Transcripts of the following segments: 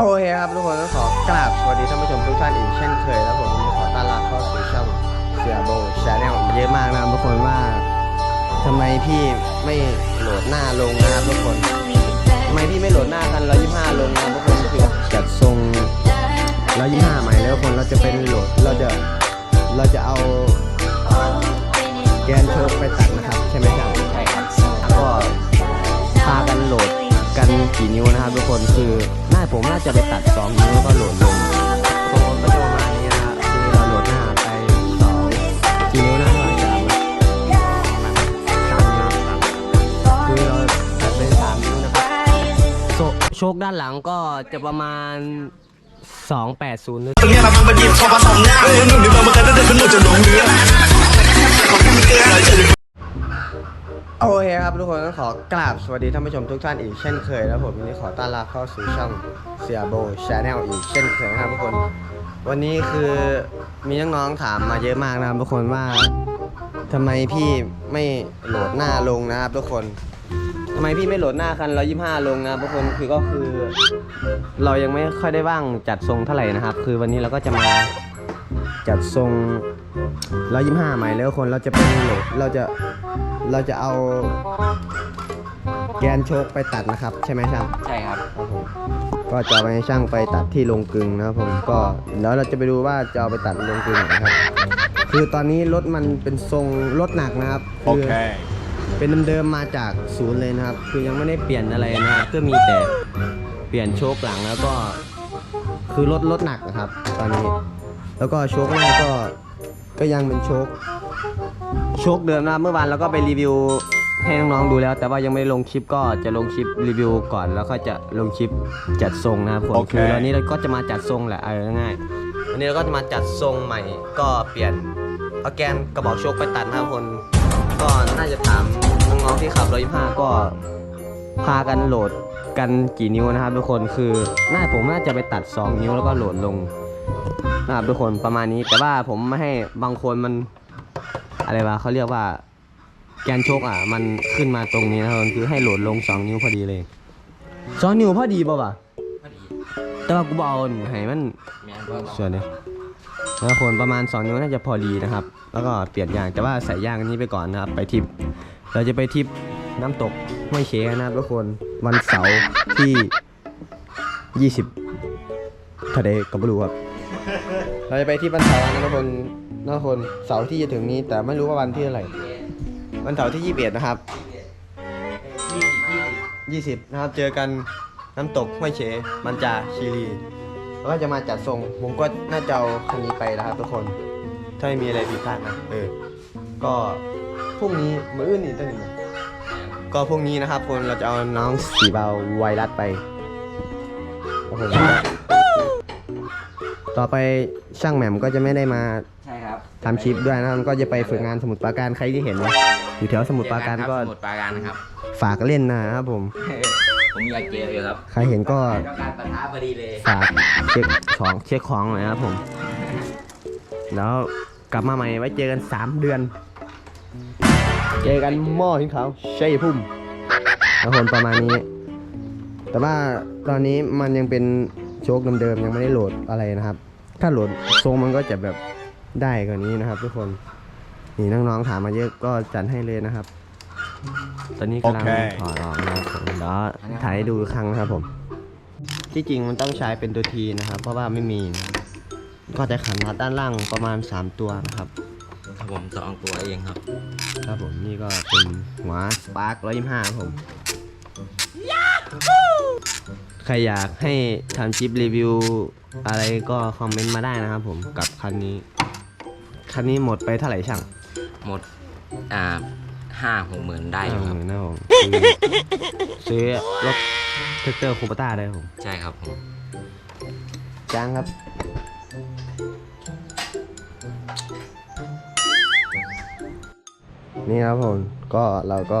โอเคครับทุกคนก็ขอกราบสวัสดีท่านผู้ชมทุกท่านอีกเช่นเคยแล้วผมวันนี้ขอต้อนรับเข้าสู่ช่องเสียโบชาแนลเยอะมากนะครับทุกคนว่าทำไมพี่ไม่โหลดหน้าลงนะครับทุกคนทำไมพี่ไม่โหลดหน้ากัน125ลงนะครับทุกคนคือจัดทรง125ใหม่แล้วคนเราจะเป็นโหลดเราจะเราจะเอาแกนโชกไปตัดนะครับใช่ไหมครับใช่ครับก็พากันโหลดกันกี่นิ้วนะครับทุกคนคือ หน้ผมน่าจะไปตัด2นิ้วแล้วก็โหลดลงโค้ก็จะประมาณนี้นะคือเราโหลดหน้าไป2กี่นิ้วนะเราจะเอาสามนิ้วคือเราตัดเป็นสามนิ้วนะครับโชคด้านหลังก็จะประมาณ280หรือตรงนี้มาบังบันยิบพอผสมหน้าเออหนุ่มดีเบอร์มันก็ได้ขึ้นหนูจะลงเรือ โอเคครับทุกคนก็ขอกราบสวัสดีท่านผู้ชมทุกท่านอีกเช่นเคยแล้วผมวันนี้ขอต้อนรับเข้าสู่ช่องเสียโบชาแนลอีกเช่นเคยนะครับทุกคน วันนี้คือมีน้องๆถามมาเยอะมากนะครับทุกคนว่าทำไมพี่ไม่โหลดหน้าลงนะครับทุกคนทำไมพี่ไม่โหลดหน้าคัน125ลงนะครับทุกคนคือก็คือ เรายังไม่ค่อยได้ว่างจัดทรงเท่าไหร่นะครับ คือวันนี้เราก็จะมาจัดทรง125ใหม่แล้วคนเราจะเป็นโหลดเราจะ เราจะเอาแกนโชคไปตัดนะครับ ใช่ไหมช่างใช่ครับครับผมก็จะเอาไปให้ช่างไปตัดที่โรงกลึงนะครับผมก็แล้วเราจะไปดูว่าจะเอาไปตัดโรงกลึงไหนครับ คือตอนนี้รถมันเป็นทรงรถหนักนะครับคือเป็นเดิมๆมาจากศูนย์เลยนะครับ คือยังไม่ได้เปลี่ยนอะไรนะครับก็มีแต่เปลี่ยนโชคหลังแล้วก็ คือรถรถหนักนะครับ ตอนนี้ แล้วก็โชคหน้าก็ก็ยังเป็นโชค โชคเดิมนะครับเมื่อวานเราก็ไปรีวิวให้น้องๆดูแล้ว แต่ว่ายังไม่ได้ลงคลิปก็จะลงคลิปรีวิวก่อนแล้วก็จะลงคลิปจัดทรงนะครับผมโอเค คือวันนี้เราก็จะมาจัดทรงแหละเอาง่ายๆวันนี้เราก็จะมาจัดทรงใหม่ ก็เปลี่ยนเอาแกนกระบอกโชคไปตัดนะครับคนก็น่าจะถามน้องๆที่ขับรถยี่ห้าก็ พากันโหลดกันกี่นิ้วนะครับทุกคนคือหน้าผมน่าจะไปตัด 2 นิ้วแล้วก็โหลดลงนะครับทุกคนประมาณนี้แต่ว่าผมไม่ให้บางคนมัน อะไรวะเขาเรียกว่า แกนโชกอะ มันขึ้นมาตรงนี้นะครับคือให้โหลดลง2นิ้วพอดีเลยสองนิ้วพอดีป่ะวะพอดีแต่ว่ากูบเอกให้มันแม่นบ่ส่วนนี้แล้วคนประมาณ2นิ้วน่าจะพอดีนะครับ แล้วก็เปลี่ยนยางแต่ว่าใส่ยางอันนี้ไปก่อนนะครับ ไปทิปเราจะไปทิปน้ำตกห้วยเชนะครับทุกคนวันเสาร์ที่ 20ทะเลกับรู้ครับ เราจะไปที่วันเสาร์นะทุกคน นะทุกคนเสาร์ที่จะถึงนี้แต่ไม่รู้ว่าวันที่เท่าไรวันเสาร์ที่ 21 นะครับ 20 นะครับ เจอกันน้ำตกห้วยเชมันจาชีรีแล้วก็จะมาจัดทรงผมก็น่าจะเอาคันนี้ไปนะครับทุกคน ถ้าไม่มีอะไรผิดพลาดนะเออก็พรุ่งนี้มืออื่นนี่ตั้งแต่ก็พรุ่งนี้นะครับคนเราจะเอาน้องสีเบาไวรัสไปโอ้โห ต่อไปช่างแหม่มก็จะไม่ได้มาใช่ครับทำคลิปด้วยนะครับก็จะไปฝึกงานสมุดปราการใครที่เห็นนะอยู่แถวสมุดปราการก็สมุดปราการนะครับ ฝากเล่นนะครับผม ผมอยากเจออยู่ครับ ใครเห็นก็ต้องการปะทะพอดีเลย ฝากเช็คของเช็คของหน่อยนะครับผม แล้วกลับมาใหม่ไว้เจอกัน 3 เดือน เจอกันหม้อหินขาวชัยพุ่มแล้วคนประมาณนี้ แต่ว่าตอนนี้มันยังเป็นโชคเดิมๆยังไม่ได้โหลดอะไรนะครับ ถ้าโหลดทรงมันก็จะแบบได้กว่านี้นะครับ ทุกคนนี่น้องๆถามมาเยอะก็จัดให้เลยนะครับ ตอนนี้กำลังโอเคถอดออกนะครับผมเดี๋ยวถ่ายให้ดูอีกครั้งนะครับผม ที่จริงมันต้องใช้เป็นตัวทีนะครับ เพราะว่าไม่มีนะครับก็จะขันน็อตด้านล่างประมาณ 3 ตัวนะครับ ครับผมสองตัวเองครับ ครับผมนี่ก็เป็นหัวสปาร์คร้อยยี่ห้าครับผมใครอยากให้ทำคลิปรีวิวอะไรก็คอมเมนต์มาได้นะครับผมกับคันนี้ คันนี้หมดไปเท่าไหร่ช่างหมดอ่าห้าหกหมื่นได้อยู่ครับเออนะผมซื้อรถเทคเตอร์คูปต้าได้ครับผมใช่ครับผมจ้างครับนี่ครับผมก็เราก็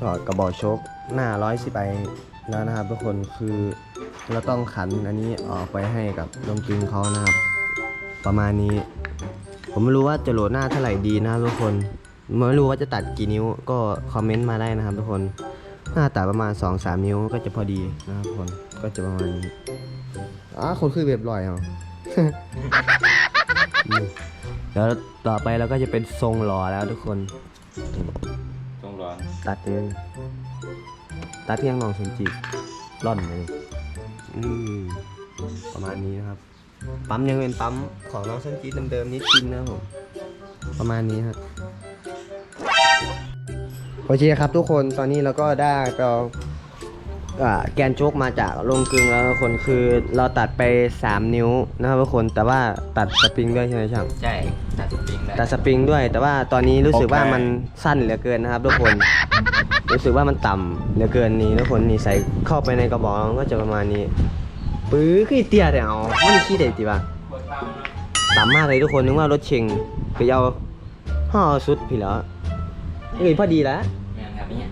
ถอดกระบอกโชคหน้าร้อยสิบไป แล้วนะครับทุกคนคือเราต้องขันอันนี้ออกไปให้กับลงกลึงเขานะครับ ประมาณนี้ ผมไม่รู้ว่าจะโหลดหน้าเท่าไหร่ดีนะครับทุกคนไม่รู้ว่าจะตัดกี่นิ้วก็คอมเมนต์มาได้นะครับทุกคนหน้าตัดประมาณ 2-3 นิ้วก็จะพอดีนะครับทุกคนก็จะประมาณนี้อ๋อคนคือเรียบร้อยเอานี่แล้วต่อไปเราก็จะเป็นทรงหล่อแล้วทุกคนตรงร้อนตัดเอง ตัดเพียงนองสนจีร่อนเลยอืมประมาณนี้นะครับ ปั๊มยังเป็นปั๊มของน้องเส้นจีเดิมๆนิดจินนะครับผม ประมาณนี้ครับโอเคครับทุกคนตอนนี้เราก็ได้ก็อ่าแกนโชกมาจากโรงกลึงแล้วทุกคนคือเราตัดไป 3 นิ้วนะครับทุกคนแต่ว่าตัดสปริงด้วยใช่ไหมช่างใช่ตัดสปริงได้ตัดสปริงด้วย แต่ว่าตอนนี้รู้สึกว่ามันสั้นเหลือเกินนะครับทุกคน รู้สึกว่ามันต่ำเหลือเกินนี่ทุกคนนี่ใส่เข้าไปในกระบอกมันก็จะประมาณนี้ปื้อคือเตี้ยเดี๋ยวมันขี้เด็ดจีป่ะต่ำมากเลยทุกคนนึกว่ารถเชงคือเอาห่อสุดพี่แล้วเอ้ยพอดีแล้วแม่นครับเนี่ย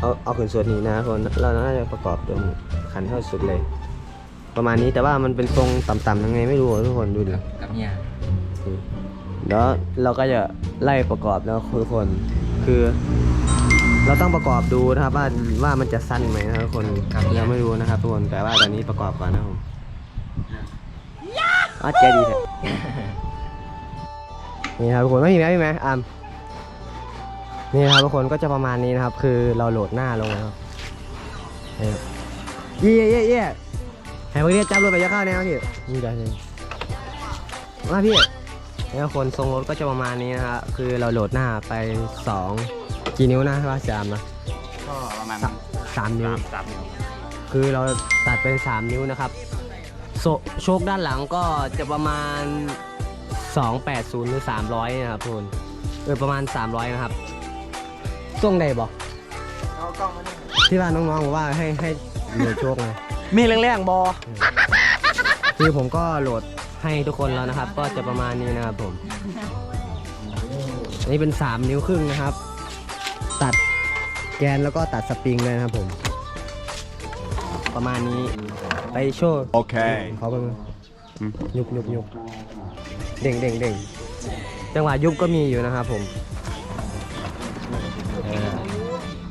เอาเอาขึ้นส่วนนี้นะทุกคนเราน่าจะประกอบตรงขันเท่าสุดเลย ประมาณนี้แต่ว่ามันเป็นทรงต่ำๆยังไงไม่รู้อะทุกคนดูดิกับเนี่ยแล้วเราก็จะไล่ประกอบแล้วทุกคนคือ เราต้องประกอบดูนะครับว่าว่ามันจะสั้นไหมนะครับทุกคนยังไม่รู้นะครับทุกคนแต่ว่าตอนนี้ประกอบก่อนนะครับผมอาใจดีแท้นี่ครับทุกคนไม่มีไหมมีไหมอามนี่นะครับทุกคนก็จะประมาณนี้นะครับ คือเราโหลดหน้าลงนะครับนี่ครับเย่เย่เย่ให้พวกนี้จับรถไปยักเข้าแนวพี่นี่ได้เลยมาพี่ แล้วคนทรงรถก็จะประมาณนี้นะฮะคือเราโหลดหน้าไป 2 กี่นิ้วนะว่าจามนะก็ประมาณสามนิ้วสามนิ้วคือเราตัดเป็น 3 นิ้วนะครับโซโชคด้านหลังก็จะประมาณ 280 หรือ 300 นะครับทุกคนเออประมาณ 300 นะครับทรงใดบอกที่ว่าน้องๆบอกว่าให้ให้โหลดโชคไงมีแรงๆบอคือผมก็โหลดให้ทุกคนแล้วนะครับ ก็จะประมาณนี้นะครับผมอันนี้เป็น 3 นิ้วครึ่งนะครับ ตัดแกนแล้วก็ตัดสปริงเลยนะครับผม ประมาณนี้ไปโชว์โอเคเขาไปยุบยุบยุบเด้งเด้งเด้งจังหวะยุบก็มีอยู่นะครับผมเออ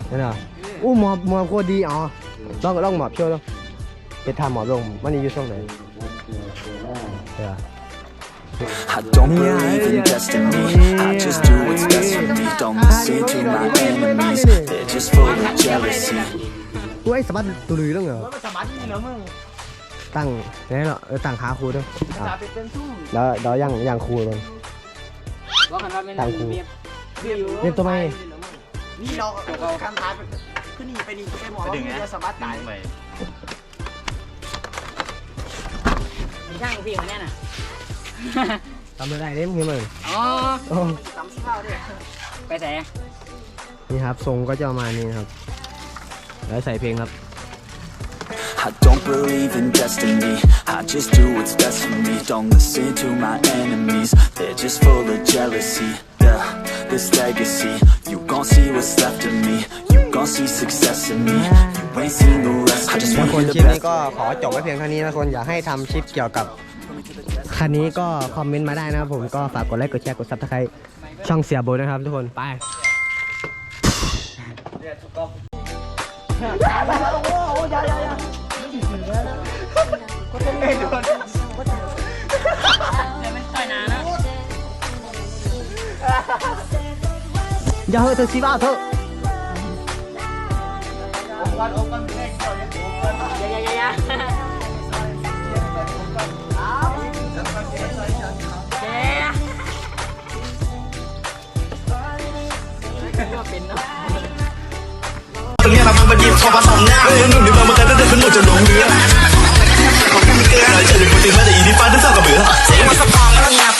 นั่นเหรออู้หมอบหมอบโคตรดีอ๋อลองลองหมอบโชว์ลองไปทำหมอบลงมันนี่อยู่ช่วงไหนเออ I don't believe in destiny. I just do what's best for me. Don't listen to my enemies. They're just full of jealousy. อุ้ยสะบัดตุลุยต้องเหรอสมาธิเหรอมึงตั้งนี่เหรอเออตั้งขาครูด้วยอะจะเป็นเป็นสู้แล้วเดี๋ยวย่างย่างครูเลยว่ากันว่าเป็นตั้งครูเบียบเบียบอยู่เรียนตัวไหมนี่เราเราคำท้ายไปขึ้นนี่ไปนี่ไปหมอว่ามีจะสมาธิตายไปช่างพี่คนเนี้ยน่ะ ทำไม่ได้เด้มึงมึงอ๋อโอ้ตำข้าวเนี่ยไปแต่นี่ครับทรงก็จะประมาณนี้นะครับ แล้วใส่เพลงครับ I don't believe in destiny. I just do what's best for me. Don't listen to my enemies. They're just full of jealousy. Yeah, this legacy. You gon' see what's left of me. You gon' see success in me. You ain't seen the rest. I just ทุก want คน you คลิ the ปนี้ best. ก็ขอจบไว้เพียงเท่านี้นะคนอยากให้ทำคลิปเกี่ยวกับ คันนี้ก็คอมเมนต์มาได้นะครับผมก็ฝากกดไลค์กดแชร์กดซับสไครต์ช่องเสียโบทนะครับทุกคนไปยวมันต่อย่าเฮ้ยเธอซีบ้าเถอะ กินชอบมาสองหน้าเรื่งนุ่มในบางมันกันได้ขึ้นหมดจะลงเนื้อขอแค่ไม่เตือนใจเป็นปกติแม้แต่อีนี่ฟ้าได้สร้างกระเบื้องเจ๊มาสปองแล้วงาม